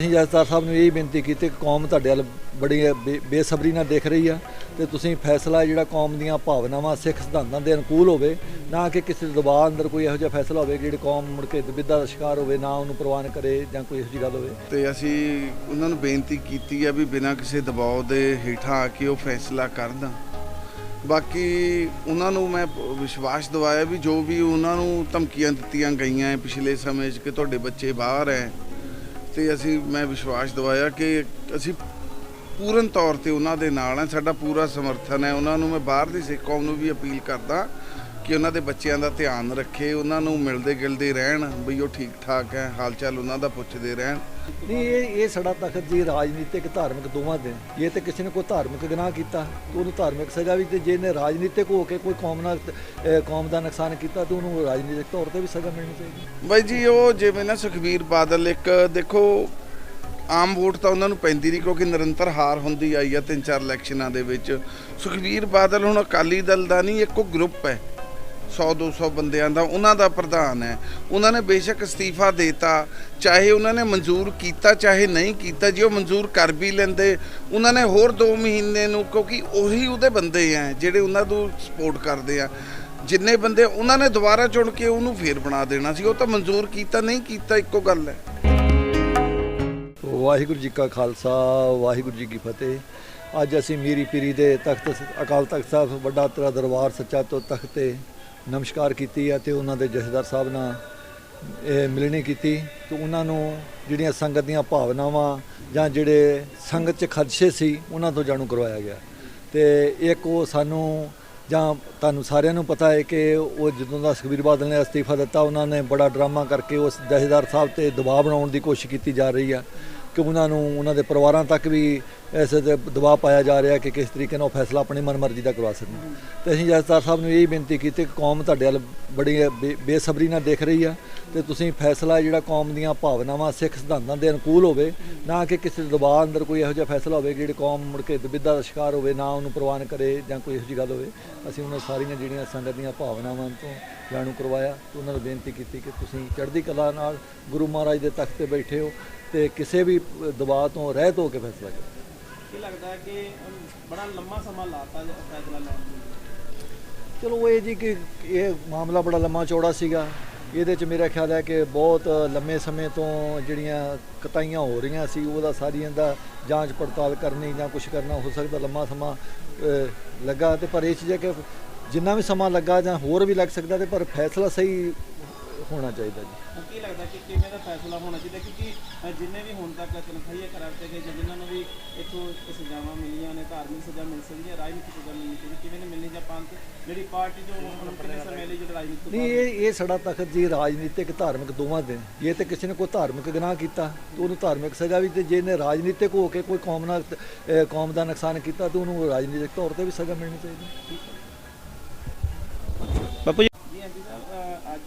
ਅਸੀਂ ਜਸਦਾਰ ਸਾਹਿਬ ਨੂੰ ਇਹ ਬੇਨਤੀ ਕੀਤੀ ਕਿ ਕੌਮ ਤੁਹਾਡੇ ਵੱਲ ਬੜੀ ਬੇ- ਬੇਸਬਰੀ ਨਾਲ ਦੇਖ ਰਹੀ ਆ ਤੇ ਤੁਸੀਂ ਫੈਸਲਾ ਜਿਹੜਾ ਕੌਮ ਦੀਆਂ ਭਾਵਨਾਵਾਂ, ਸਿੱਖ ਸਿਧਾਂਤਾਂ ਦੇ ਅਨੁਕੂਲ ਹੋਵੇ, ਨਾ ਕਿ ਕਿਸੇ ਦਬਾਅ ਅੰਦਰ ਕੋਈ ਇਹੋ ਜਿਹਾ ਫੈਸਲਾ ਹੋਵੇ ਜਿਹੜੀ ਕੌਮ ਮੁੜ ਕੇ ਦੁਬਿਧਾ ਦਾ ਸ਼ਿਕਾਰ ਹੋਵੇ, ਨਾ ਉਹਨੂੰ ਪ੍ਰਵਾਨ ਕਰੇ ਜਾਂ ਕੋਈ ਇਹੋ ਜਿਹੀ ਗੱਲ ਹੋਵੇ। ਤੇ ਅਸੀਂ ਉਹਨਾਂ ਨੂੰ ਬੇਨਤੀ ਕੀਤੀ ਆ ਵੀ ਬਿਨਾਂ ਕਿਸੇ ਦਬਾਅ ਦੇ ਹੇਠਾਂ ਆ ਕੇ ਉਹ ਫੈਸਲਾ ਕਰਦਾ ਬਾਕੀ ਉਹਨਾਂ ਨੂੰ ਮੈਂ ਵਿਸ਼ਵਾਸ ਦਿਵਾਇਆ ਵੀ ਜੋ ਵੀ ਉਹਨਾਂ ਨੂੰ ਧਮਕੀਆਂ ਦਿੱਤੀਆਂ ਗਈਆਂ ਹੈ ਪਿਛਲੇ ਸਮੇਂ 'ਚ ਕਿ ਤੁਹਾਡੇ ਬੱਚੇ ਬਾਹਰ ਹੈ ਤੇ ਅਸੀਂ, ਮੈਂ ਵਿਸ਼ਵਾਸ ਦਿਵਾਇਆ ਕਿ ਅਸੀਂ ਪੂਰਨ ਤੌਰ ਤੇ ਉਹਨਾਂ ਦੇ ਨਾਲ ਹੈ। ਸਾਡਾ ਪੂਰਾ ਸਮਰਥਨ ਹੈ। ਉਹਨਾਂ ਨੂੰ ਮੈਂ ਬਾਹਰ ਦੀ ਸਿੱਖ ਕੌਮ ਨੂੰ ਵੀ ਅਪੀਲ ਕਰਦਾ ਕਿ ਉਹਨਾਂ ਦੇ ਬੱਚਿਆਂ ਦਾ ਧਿਆਨ ਰੱਖੇ, ਉਹਨਾਂ ਨੂੰ ਮਿਲਦੇ ਗਿਲਦੇ ਰਹਿਣ, ਬਈ ਉਹ ਠੀਕ ਠਾਕ ਹੈ ਹਾਲ ਚਾਲ ਉਹਨਾਂ ਦਾ ਪੁੱਛਦੇ ਰਹਿਣ। ਨਹੀਂ ਇਹ ਇਹ ਸਾਡਾ ਤਖਤ ਜੀ ਰਾਜਨੀਤਿਕ ਧਾਰਮਿਕ ਦੋਵਾਂ ਦੇ ਜੇ ਤੇ ਕਿਸੇ ਨੇ ਕੋਈ ਧਾਰਮਿਕ ਗੁਨਾਹ ਕੀਤਾ ਤਾਂ ਉਹਨੂੰ ਧਾਰਮਿਕ ਸਜ਼ਾ ਵੀ ਤੇ ਜੇ ਨੇ ਰਾਜਨੀਤਿਕ ਹੋ ਕੇ ਕੋਈ ਕੌਮ ਨਾਲ ਅਹ, ਕੌਮ ਦਾ ਨੁਕਸਾਨ ਕੀਤਾ ਤਾਂ ਉਹਨੂੰ ਰਾਜਨੀਤਿਕ ਤੌਰ ਤੇ ਵੀ ਸਜ਼ਾ ਮਿਲਣੀ ਚਾਹੀਦੀ। ਬਾਈ ਜੀ ਉਹ ਜਿਵੇਂ ਨਾ ਸੁਖਬੀਰ ਬਾਦਲ ਇੱਕ ਦੇਖੋ ਆਮ ਵੋਟ ਤਾਂ ਉਹਨਾਂ ਨੂੰ ਪੈਂਦੀ ਨਹੀਂ ਕਿਉਂਕਿ ਨਿਰੰਤਰ ਹਾਰ ਹੁੰਦੀ ਆਈ ਆ ਤਿੰਨ ਚਾਰ ਇਲੈਕਸ਼ਨਾਂ ਦੇ ਵਿੱਚ। ਸੁਖਬੀਰ ਬਾਦਲ ਹੁਣ ਅਕਾਲੀ ਦਲ ਦਾ ਨਹੀਂ ਇੱਕੋ ਗਰੁੱਪ ਹੈ। 100 200 ਬੰਦਿਆਂ ਦਾ, ਉਹਨਾਂ ਦਾ ਪ੍ਰਧਾਨ ਹੈ। ਉਹਨਾਂ ਨੇ ਬੇਸ਼ੱਕ ਅਸਤੀਫਾ ਦੇਤਾ, ਚਾਹੇ ਉਹਨਾਂ ਨੇ ਮਨਜ਼ੂਰ ਕੀਤਾ, ਚਾਹੇ ਨਹੀਂ ਕੀਤਾ, ਜੇ ਉਹ ਮਨਜ਼ੂਰ ਕਰ ਵੀ ਲੈਂਦੇ, ਉਹਨਾਂ ਨੇ ਹੋਰ 2 ਮਹੀਨੇ ਨੂੰ, ਕਿਉਂਕਿ ਉਹੀ ਉਹਦੇ ਬੰਦੇ ਆ ਜਿਹੜੇ ਉਹਨਾਂ ਨੂੰ ਸਪੋਰਟ ਕਰਦੇ ਆ। ਜਿੰਨੇ ਬੰਦੇ, ਉਹਨਾਂ ਨੇ ਦੁਬਾਰਾ ਚੁਣ ਕੇ ਉਹਨੂੰ ਫੇਰ ਬਣਾ ਦੇਣਾ ਸੀ। ਉਹ ਤਾਂ ਮਨਜ਼ੂਰ ਕੀਤਾ, ਨਹੀਂ ਕੀਤਾ, ਇੱਕੋ ਗੱਲ ਹੈ ਵਾਹਿਗੁਰੂ ਜੀ ਕਾ ਖਾਲਸਾ, ਵਾਹਿਗੁਰੂ ਜੀ ਕੀ ਫਤਿਹ। ਅੱਜ ਅਸੀਂ ਮੀਰੀ ਪੀਰੀ ਦੇ ਤਖਤ, ਅਕਾਲ ਤਖਤ ਸਾਹਿਬ, ਵੱਡਾ ਤਰਾ ਦਰਬਾਰ, ਸੱਚਾ ਤੋਂ ਤਖਤ ਤੇ ਨਮਸਕਾਰ ਕੀਤੀ ਹੈ ਤੇ ਉਹਨਾਂ ਦੇ ਜਥੇਦਾਰ ਸਾਹਿਬ ਨਾਲ, ਇਹ ਮਿਲਣੀ ਕੀਤੀ ਤੇ ਉਹਨਾਂ ਨੂੰ ਜਿਹੜੀਆਂ ਸੰਗਤ ਦੀਆਂ ਭਾਵਨਾਵਾਂ ਜਾਂ ਜਿਹੜੇ ਸੰਗਤ 'ਚ ਖਦਸ਼ੇ ਸੀ, ਉਹਨਾਂ ਤੋਂ ਜਾਣੂ ਕਰਵਾਇਆ ਗਿਆ। ਤੇ ਇੱਕ ਉਹ ਸਾਨੂੰ, ਜਾਂ ਤੁਹਾਨੂੰ ਸਾਰਿਆਂ ਨੂੰ ਪਤਾ ਹੈ ਕਿ ਉਹ ਜਦੋਂ ਦਾ ਸੁਖਬੀਰ ਬਾਦਲ ਨੇ ਅਸਤੀਫਾ ਦਿੱਤਾ, ਉਹਨਾਂ ਨੇ ਬੜਾ ਡਰਾਮਾ ਕਰਕੇ ਉਸ ਜਥੇਦਾਰ ਸਾਹਿਬ ਤੇ ਦਬਾਅ ਬਣਾਉਣ ਦੀ ਕੋਸ਼ਿਸ਼ ਕੀਤੀ ਜਾ ਰਹੀ ਆ ਕਿ ਉਹਨਾਂ ਨੂੰ, ਉਹਨਾਂ ਦੇ ਪਰਿਵਾਰਾਂ ਤੱਕ ਵੀ ਇਸ 'ਤੇ ਦਬਾਅ ਪਾਇਆ ਜਾ ਰਿਹਾ ਕਿ ਕਿਸ ਤਰੀਕੇ ਨਾਲ ਉਹ ਫੈਸਲਾ ਆਪਣੀ ਮਨਮਰਜ਼ੀ ਦਾ ਕਰਵਾ ਸਕਣ। ਤੇ ਅਸੀਂ ਜਥੇਦਾਰ ਸਾਹਿਬ ਨੂੰ ਇਹ ਬੇਨਤੀ ਕੀਤੀ ਕਿ ਕੌਮ ਤੁਹਾਡੇ ਵੱਲ ਬੜੀ ਬੇ- ਬੇਸਬਰੀ ਨਾਲ ਦੇਖ ਰਹੀ ਆ ਤੇ ਤੁਸੀਂ ਫੈਸਲਾ ਜਿਹੜਾ ਕੌਮ ਦੀਆਂ ਭਾਵਨਾਵਾਂ, ਸਿੱਖ ਸਿਧਾਂਤਾਂ ਦੇ ਅਨੁਕੂਲ ਹੋਵੇ, ਨਾ ਕਿ ਕਿਸੇ ਦਬਾਅ ਅੰਦਰ ਕੋਈ ਇਹੋ ਜਿਹਾ ਫੈਸਲਾ ਹੋਵੇ ਕਿ ਜਿਹੜੀ ਕੌਮ ਮੁੜ ਕੇ ਦੁਬਿਧਾ ਦਾ ਸ਼ਿਕਾਰ ਹੋਵੇ, ਨਾ ਉਹਨੂੰ ਪ੍ਰਵਾਨ ਕਰੇ ਜਾਂ ਕੋਈ ਇਹੋ ਜਿਹੀ ਗੱਲ ਹੋਵੇ। ਅਸੀਂ ਉਹਨਾਂ ਸਾਰੀਆਂ ਜਿਹੜੀਆਂ ਸੰਗਤ ਦੀਆਂ ਭਾਵਨਾਵਾਂ ਤੋਂ ਜਾਣੂ ਕਰਵਾਇਆ ਤੇ ਉਹਨਾਂ ਨੂੰ ਬੇਨਤੀ ਕੀਤੀ ਕਿ ਤੁਸੀਂ ਚੜ੍ਹਦੀ ਕਲਾ ਨਾਲ ਗੁਰੂ ਮਹਾਰਾਜ ਦੇ ਤਖਤ ਤੇ ਬੈਠੇ ਹੋ ਤੇ ਕਿਸੇ ਵੀ ਦਬਾਅ ਤੋਂ ਰਹਿਤ ਹੋ ਕੇ ਫੈਸਲਾ ਕਰੋ। ਕੀ ਲੱਗਦਾ ਕਿ ਬੜਾ ਲੰਮਾ ਸਮਾਂ ਲਾਤਾ ਫੈਸਲਾ ਲੈਣ ਚਲੋ ਇਹ ਜੀ ਕਿ ਇਹ ਮਾਮਲਾ ਬੜਾ ਲੰਮਾ ਚੌੜਾ ਸੀਗਾ। ਇਹਦੇ ਚ ਮੇਰਾ ਖਿਆਲ ਹੈ ਕਿ ਬਹੁਤ ਲੰਮੇ ਸਮੇਂ ਤੋਂ ਜਿਹੜੀਆਂ ਕਤਾਈਆਂ ਹੋ ਰਹੀਆਂ ਸੀ, ਉਹਦਾ ਸਾਰੀਆਂ ਦਾ ਜਾਂਚ ਪੜਤਾਲ ਕਰਨੀ ਜਾਂ ਕੁਝ ਕਰਨਾ ਹੋ ਸਕਦਾ, ਲੰਮਾ ਸਮਾਂ ਲੱਗਾ ਤੇ ਪਰ ਇਹ ਚੀਜ਼ ਹੈ ਕਿ ਜਿੰਨਾ ਵੀ ਸਮਾਂ ਲੱਗਾ ਜਾਂ ਹੋਰ ਵੀ ਲੱਗ ਸਕਦਾ ਤੇ ਪਰ ਫੈਸਲਾ ਸਹੀ ਹੋਣਾ ਚਾਹੀਦਾ ਜੀ। ਕੀ ਲੱਗਦਾ ਕਿ ਕਿਵੇਂ ਦਾ ਫੈਸਲਾ ਹੋਣਾ ਚਾਹੀਦਾ? ਕਿਉਂਕਿ ਜਿੰਨੇ ਵੀ ਹੁਣ ਤੱਕ ਤਨਖਾਹੀਆ ਕਰਾਰ ਤੇ ਗਏ ਜਿਨ੍ਹਾਂ ਨੂੰ ਵੀ ਇੱਥੋਂ ਸਜ਼ਾਵਾਂ ਮਿਲੀਆਂ ਨੇ ਧਾਰਮਿਕ ਸਜ਼ਾ ਮਿਲ ਸਕਦੀ ਹੈ ਰਾਜਨੀਤਿਕ ਸਜ਼ਾ ਮਿਲਣੀ ਚਾਹੀਦੀ ਕਿਵੇਂ ਨਹੀਂ ਮਿਲਣੀ ਜਾਂ ਪੰਥ? ਜਿਹੜੀ ਪਾਰਟੀ ਜੋ ਹੁਣ ਕਿੰਨੇ ਸਮੇਂ ਲਈ ਜਿਹੜੀ ਰਾਜਨੀਤੀ ਤੋਂ ਨਹੀਂ ਇਹ ਇਹ ਸਾਡਾ ਤਖਤ ਜੀ ਰਾਜਨੀਤਿਕ ਧਾਰਮਿਕ ਦੋਵਾਂ ਦੇ। ਜੇ ਤੇ ਕਿਸੇ ਨੇ ਕੋਈ ਧਾਰਮਿਕ ਗੁਨਾਹ ਕੀਤਾ ਤਾਂ ਉਹਨੂੰ ਧਾਰਮਿਕ ਸਜ਼ਾ ਵੀ ਤੇ ਜੇ ਨੇ ਰਾਜਨੀਤਿਕ ਹੋ ਕੇ ਕੋਈ ਕੌਮ ਨਾਲ ਕੌਮ ਦਾ ਨੁਕਸਾਨ ਕੀਤਾ ਤਾਂ ਉਹਨੂੰ ਰਾਜਨੀਤਿਕ ਤੌਰ ਤੇ ਵੀ ਸਜ਼ਾ ਮਿਲਣੀ ਚਾਹੀਦੀ।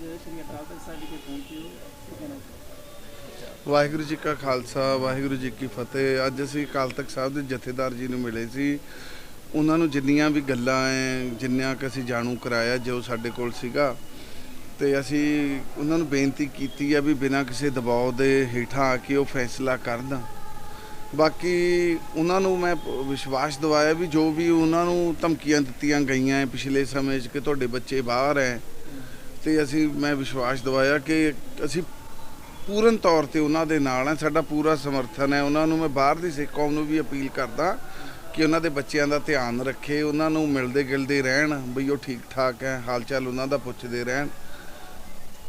ਸ਼੍ਰੀ ਅਕਾਲ ਤਖਤ ਸਾਹਿਬ ਵਿਖੇ ਪਹੁੰਚੇ ਹੋ ਵਾਹਿਗੁਰੂ ਜੀ ਕਾ ਖਾਲਸਾ, ਵਾਹਿਗੁਰੂ ਜੀ ਕੀ ਫਤਿਹ। ਅੱਜ ਅਸੀਂ ਅਕਾਲ ਤਖਤ ਸਾਹਿਬ ਦੇ ਜਥੇਦਾਰ ਜੀ ਨੂੰ ਮਿਲੇ ਸੀ। ਉਹਨਾਂ ਨੂੰ ਜਿੰਨੀਆਂ ਵੀ ਗੱਲਾਂ ਐ, ਜਿੰਨਿਆਂ ਕਿ ਅਸੀਂ ਜਾਣੂ ਕਰਾਇਆ, ਜੋ ਸਾਡੇ ਕੋਲ ਸੀਗਾ। ਤੇ ਅਸੀਂ ਉਹਨਾਂ ਨੂੰ ਬੇਨਤੀ ਕੀਤੀ ਆ ਵੀ ਬਿਨਾਂ ਕਿਸੇ ਦਬਾਅ ਦੇ ਹੇਠਾਂ ਆ ਕੇ ਉਹ ਫੈਸਲਾ ਕਰਨ। ਬਾਕੀ ਉਹਨਾਂ ਨੂੰ ਮੈਂ ਵਿਸ਼ਵਾਸ ਦਿਵਾਇਆ ਵੀ ਜੋ ਵੀ ਉਹਨਾਂ ਨੂੰ ਧਮਕੀਆਂ ਦਿੱਤੀਆਂ ਗਈਆਂ ਹੈ ਪਿਛਲੇ ਸਮੇਂ 'ਚ ਕਿ ਤੁਹਾਡੇ ਬੱਚੇ ਬਾਹਰ ਹੈ ਤੇ ਅਸੀਂ ਮੈਂ ਵਿਸ਼ਵਾਸ ਦਿਵਾਇਆ ਕਿ ਅਸੀਂ ਪੂਰਨ ਤੌਰ ਤੇ ਉਹਨਾਂ ਦੇ ਨਾਲ ਹੈ ਸਾਡਾ ਪੂਰਾ ਸਮਰਥਨ ਹੈ। ਉਹਨਾਂ ਨੂੰ ਮੈਂ ਬਾਹਰ ਦੀ ਸਿੱਖ ਕੌਮ ਨੂੰ ਵੀ ਅਪੀਲ ਕਰਦਾ ਕਿ ਉਹਨਾਂ ਦੇ ਬੱਚਿਆਂ ਦਾ ਧਿਆਨ ਰੱਖੇ ਉਹਨਾਂ ਨੂੰ ਮਿਲਦੇ ਗਿਲਦੇ ਰਹਿਣ ਬਈ ਉਹ ਠੀਕ ਠਾਕ ਹੈ ਹਾਲ ਚਾਲ ਉਹਨਾਂ ਦਾ ਪੁੱਛਦੇ ਰਹਿਣ।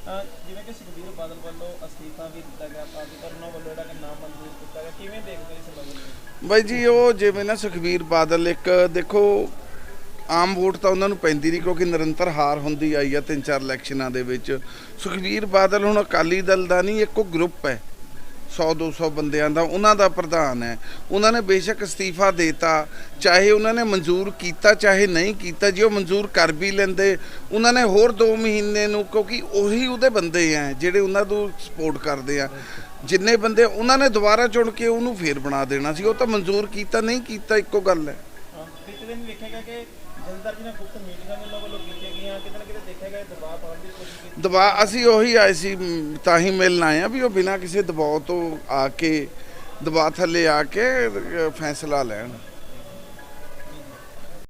ਜਿਵੇਂ ਕਿ ਸੁਖਬੀਰ ਬਾਦਲ ਵੱਲੋਂ ਅਸਤੀਫਾ ਵੀ ਦਿੱਤਾ ਗਿਆ ਪਾਰਟੀ ਪਰ ਉਹਨਾਂ ਵੱਲੋਂ ਜਿਹੜਾ ਕਿ ਨਾਮ ਮਨਜ਼ੂਰ ਕੀਤਾ ਗਿਆ ਕਿਵੇਂ ਦੇਖਦੇ ਇਸ ਨੂੰ ਬਾਈ ਜੀ ਉਹ ਜਿਵੇਂ ਨਾ ਸੁਖਬੀਰ ਬਾਦਲ ਇੱਕ ਦੇਖੋ ਆਮ ਵੋਟ ਤਾਂ ਉਹਨਾਂ ਨੂੰ ਪੈਂਦੀ ਨਹੀਂ ਕਿਉਂਕਿ ਨਿਰੰਤਰ ਹਾਰ ਹੁੰਦੀ ਆਈ ਆ ਤਿੰਨ ਚਾਰ ਇਲੈਕਸ਼ਨਾਂ ਦੇ ਵਿੱਚ। ਸੁਖਬੀਰ ਬਾਦਲ ਹੁਣ ਅਕਾਲੀ ਦਲ ਦਾ ਨਹੀਂ, ਇੱਕੋ ਗਰੁੱਪ ਹੈ। 100 200 ਬੰਦਿਆਂ ਦਾ, ਉਹਨਾਂ ਦਾ ਪ੍ਰਧਾਨ ਹੈ। ਉਹਨਾਂ ਨੇ ਬੇਸ਼ੱਕ ਅਸਤੀਫਾ ਦੇਤਾ, ਚਾਹੇ ਉਹਨਾਂ ਨੇ ਮਨਜ਼ੂਰ ਕੀਤਾ, ਚਾਹੇ ਨਹੀਂ ਕੀਤਾ, ਜੇ ਉਹ ਮਨਜ਼ੂਰ ਕਰ ਵੀ ਲੈਂਦੇ, ਉਹਨਾਂ ਨੇ ਹੋਰ 2 ਮਹੀਨੇ ਨੂੰ, ਕਿਉਂਕਿ ਉਹੀ ਉਹਦੇ ਬੰਦੇ ਆ ਜਿਹੜੇ ਉਹਨਾਂ ਨੂੰ ਸਪੋਰਟ ਕਰਦੇ ਆ। ਜਿੰਨੇ ਬੰਦੇ ਉਹਨਾਂ ਨੇ ਦੁਬਾਰਾ ਚੁਣ ਕੇ ਉਹਨੂੰ ਫੇਰ ਬਣਾ ਦੇਣਾ ਸੀ, ਉਹ ਤਾਂ ਮਨਜ਼ੂਰ ਕੀਤਾ, ਨਹੀਂ ਕੀਤਾ, ਇੱਕੋ ਗੱਲ ਹੈ। ਪਿਛਲੇ ਦਿਨ ਵੇਖਿਆ ਕਿ ਜਨਤਾ ਜੀ ਨਾਲ ਗੁਪਤ ਮੀਟਿੰਗਾਂ ਵੀ ਵੱਲੋਂ ਕੀਤੀਆਂ ਗਈਆਂ। ਕਿਤੇ ਨਾ ਕਿਤੇ ਦੇਖਿਆ ਗਿਆ ਦਬਾਅ ਪਾਉਣ ਦੀ ਕੋਸ਼ਿਸ਼ ਕੀਤੀ। ਦਬਾਅ ਅਸੀਂ ਉਹੀ ਆਏ ਸੀ ਤਾਂ ਹੀ ਮਿਲਣ ਆਏ ਆ ਵੀ ਉਹ ਬਿਨਾਂ ਕਿਸੇ ਦਬਾਅ ਤੋਂ ਆ ਕੇ, ਦਬਾਅ ਥੱਲੇ ਆ ਕੇ ਫੈਸਲਾ ਲੈਣ।